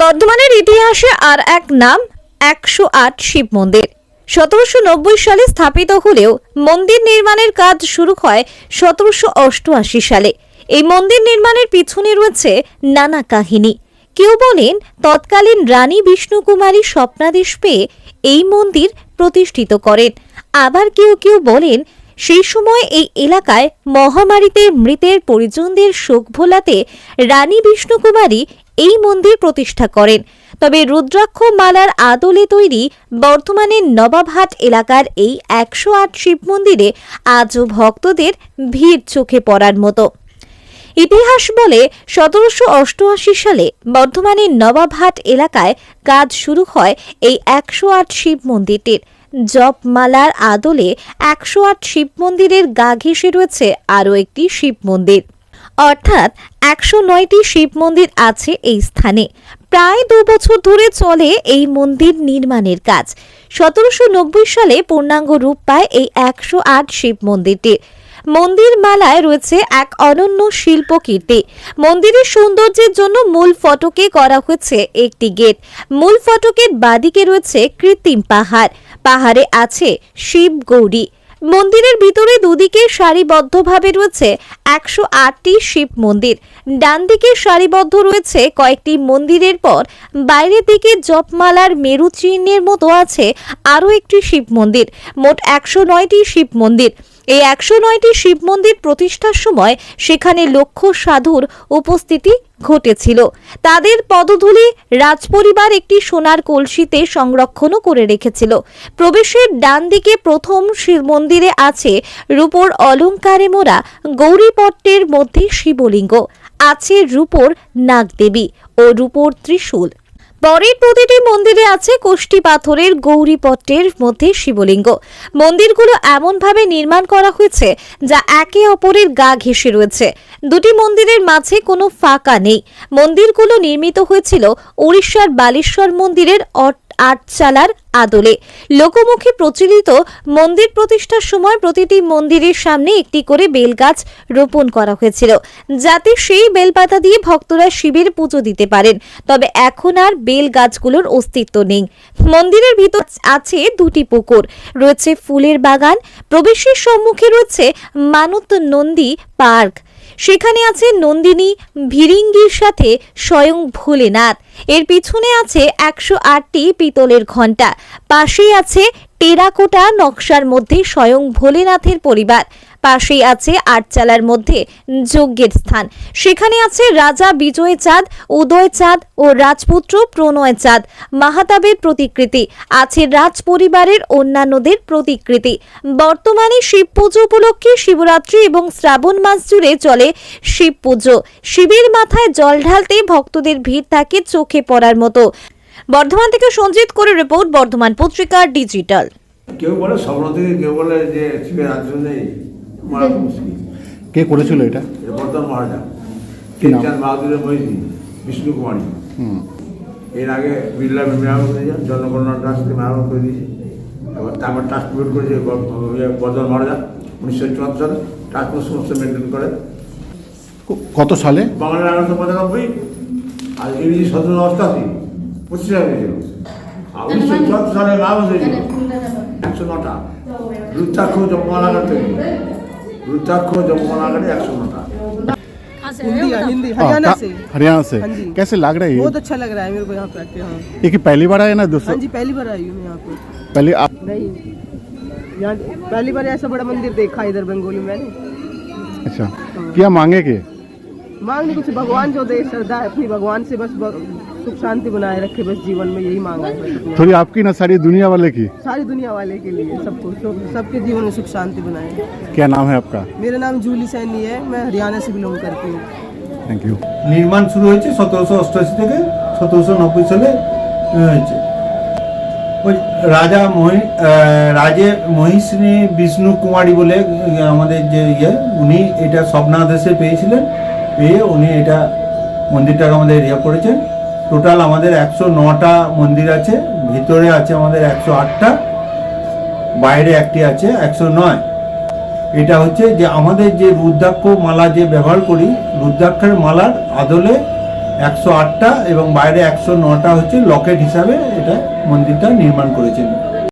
বর্ধমানের ইতিহাসে আর এক নাম, একশো আট শিব মন্দির। সতেরোশো নব্বই সালে স্থাপিত হলেও মন্দির নির্মাণের কাজ শুরু হয় সতেরোশো অষ্টআশি সালে। এই মন্দির নির্মাণের পিছনে রয়েছে নানা কাহিনী। কেউ বলেন, তৎকালীন রানী বিষ্ণুকুমারী স্বপ্নাদেশ পেয়ে এই মন্দির প্রতিষ্ঠিত করেন। আবার কেউ কেউ বলেন সেই সময় এই এলাকায় মহামারীতে মৃতের পরিজনদের শোক ভোলাতে রানী বিষ্ণুকুমারী এই মন্দির প্রতিষ্ঠা করেন। তবে রুদ্রাক্ষ মালার আদলে তৈরি বর্তমানের নবাবহাট এলাকার এই একশো আট শিব মন্দিরে আজও ভক্তদের ভিড় চোখে পড়ার মতো। ইতিহাস বলে সতেরোশো অষ্টআশি সালে বর্ধমানের নবাবহাট এলাকায় কাজ শুরু হয় এই একশো আট শিব মন্দিরটির। জপমালার আদলে একশো আট শিব মন্দিরের গা ঘেঁষে রয়েছে আরও একটি শিব মন্দির অর্থাৎ একশো নয়টি শিব মন্দির আছে এই স্থানে। প্রায় দু বছর ধরে চলে এই মন্দির নির্মাণের কাজ। সতেরোশো নব্বই সালে পূর্ণাঙ্গ রূপ পায় এই একশো আট শিব মন্দিরটির মন্দির মালায় রয়েছে এক অনন্য শিল্পকীর্তি। মন্দিরের সৌন্দর্যের জন্য মূল ফটকে করা হয়েছে একটি গেট। মূল ফটকের বাদিকে রয়েছে কৃত্রিম পাহাড়। পাহাড়ে আছে শিব গৌরী। মন্দিরের ভিতরে দুদিকে সারিবদ্ধভাবে রয়েছে একশো আটটি শিব মন্দির। ডান দিকে সারিবদ্ধ রয়েছে কয়েকটি মন্দিরের পর, বাইরের দিকে জপমালার মেরু চিহ্নের মতো আছে আরও একটি শিব মন্দির, মোট একশো নয়টি শিব মন্দির। এই একশো নয়টি শিব মন্দির প্রতিষ্ঠার সময় সেখানে লক্ষ সাধুর উপস্থিতি ঘটেছিল। তাদের পদধূলি রাজপরিবার একটি সোনার কলসিতে সংরক্ষণও করে রেখেছিল। প্রবেশের ডান দিকে প্রথম শিব মন্দিরে আছে রূপোর অলঙ্কারে মোড়া গৌরীপট্টের মধ্যে শিবলিঙ্গ, আছে রূপোর নাগদেবী ও রূপোর ত্রিশূল। পরের প্রতিটি মন্দিরে আছে কোষ্টি পাথরের গৌরীপট্টের মধ্যে শিবলিঙ্গ। মন্দিরগুলো এমনভাবে নির্মাণ করা হয়েছে যা একে অপরের গা ঘেঁষে রয়েছে। দুটি মন্দিরের মাঝে কোনো ফাঁকা নেই। মন্দিরগুলো নির্মিত হয়েছিল উড়িষ্যার বালেশ্বর মন্দিরের আটচালার আদলে। লোকমুখে প্রচলিত মন্দির প্রতিষ্ঠার সময় প্রতিটি মন্দিরের সামনে একটি করে বেলগাছ রোপণ করা হয়েছিল, যাতে সেই বেলপাতা দিয়ে ভক্তরা শিবের পুজো দিতে পারেন। তবে এখন আর বেল গাছগুলোর অস্তিত্ব নেই। মন্দিরের ভিতর আছে দুটি পুকুর, রয়েছে ফুলের বাগান, প্রবেশের সম্মুখে রয়েছে মানত নন্দী পার্ক। সেখানে আছে নন্দিনী, ভিরিঙ্গির সাথে স্বয়ং ভোলেনাথ। এর পিছনে আছে একশো আটটি পিতলের ঘণ্টা। পাশেই আছে টেরাকোটা নকশার মধ্যে স্বয়ং ভোলেনাথের পরিবার। পাশেই আছে আটচালার মধ্যে যজ্ঞের স্থান। সেখানে আছে রাজা বিজয় চাঁদ, উদয় চাঁদ ও রাজপুত্র প্রণয় চাঁদ। মাহাতাবের প্রতিকৃতি, আছে রাজ পরিবারের অন্যান্যদের প্রতিকৃতি। বর্তমানে শিব পুজো উপলক্ষে শিবরাত্রি এবং শ্রাবণ মাস জুড়ে চলে শিব পুজো। শিবের মাথায় জল ঢালতে ভক্তদের ভিড় থাকে চোখে পড়ার মতো। বর্ধমান থেকে সঞ্জিত করে রিপোর্ট, বর্ধমান পত্রিকা ডিজিটাল। কেউ বলে স্বপ্ন থেকে কেউ বলে যে শিবের রাজ্য নেই। মারা মুশকিল কে করেছিল এটা? এ বর্ধমান মহারাজা। কি নাম? চাঁদ বাহাদুরের মহিষী বিষ্ণু কুমারী। এর আগে বিড়লা মেরামত করেছে জনগণনা ট্রাস্ট মেরামত করে দিয়েছে। এবার তারপর ট্রাস্ট বোর্ড করেছে ব- ইয়ে বর্ধমান মহারাজা উনিশশো চুয়াত্তর সালে। ট্রাস্ট বোর্ড সমস্ত মেনটেন করে। কত সালে? বাংলা এগারোশো পঁচানব্বই। আর ইংরেজি সতেরো অষ্টাশি পঁচিশে হয়েছিল আর উনিশশো চুয়াত্তর সালে লাভ হয়েছিল একশো নটা। রুদ্রাক্ষ জপমালাঘাট থেকে रुद्राक्ष जमुना नगर एक सौ हिंदी हाँ, हरियाणा से। हरियाणा से। हाँ कैसे लग रहा है बहुत अच्छा लग रहा है मेरे को यहाँ पे आके हाँ। पहली बार आया ना दोस्तों? हाँ जी पहली बार आई हूँ यहाँ पे। पहले आप नहीं। यहाँ पहली बार ऐसा बड़ा मंदिर देखा इधर बंगोली मैंने। अच्छा। क्या मांगे के? मांगने कुछ भगवान जो दे श्रद्धा है अपनी भगवान से बस सुख शांति बनाए रखे बस जीवन में यही मांगा है बस अपने। थोड़ी आपकी ना सारी दुनिया वाले की सारी दुनिया वाले के लिए सबको सब- सबके जीवन में सुख शांति बनाए क्या नाम है आपका मेरा नाम जूली सैनी है मैं हरियाणा से बिलोंग करती हूँ थैंक यू নির্মাণ শুরু হয়েছে সতেরোশো অষ্টআশি থেকে সতেরোশো নব্বই সালে আহ, হয়েছে ওই রাজা মহি আহ, রাজে মহিষিনী বিষ্ণু কুমারী বলে আহ, আমাদের যে ইয়ে উনি এটা স্বপ্নাদেশে পেয়েছিলেন পেয়ে উনি এটা মন্দিরটাকে আমাদের ইয়ে করেছেন টোটাল আমাদের একশো নটা মন্দির আছে, ভিতরে আছে আমাদের একশো আটটা, বাইরে একটি আছে একশো নয়। এটা হচ্ছে যে আমাদের যে রুদ্রাক্ষ মালা যে ব্যবহার করি, রুদ্রাক্ষের মালার আদলে একশো আটটা এবং বাইরে একশো নটা হচ্ছে লকেট হিসাবে এটা মন্দিরটা নির্মাণ করেছেন।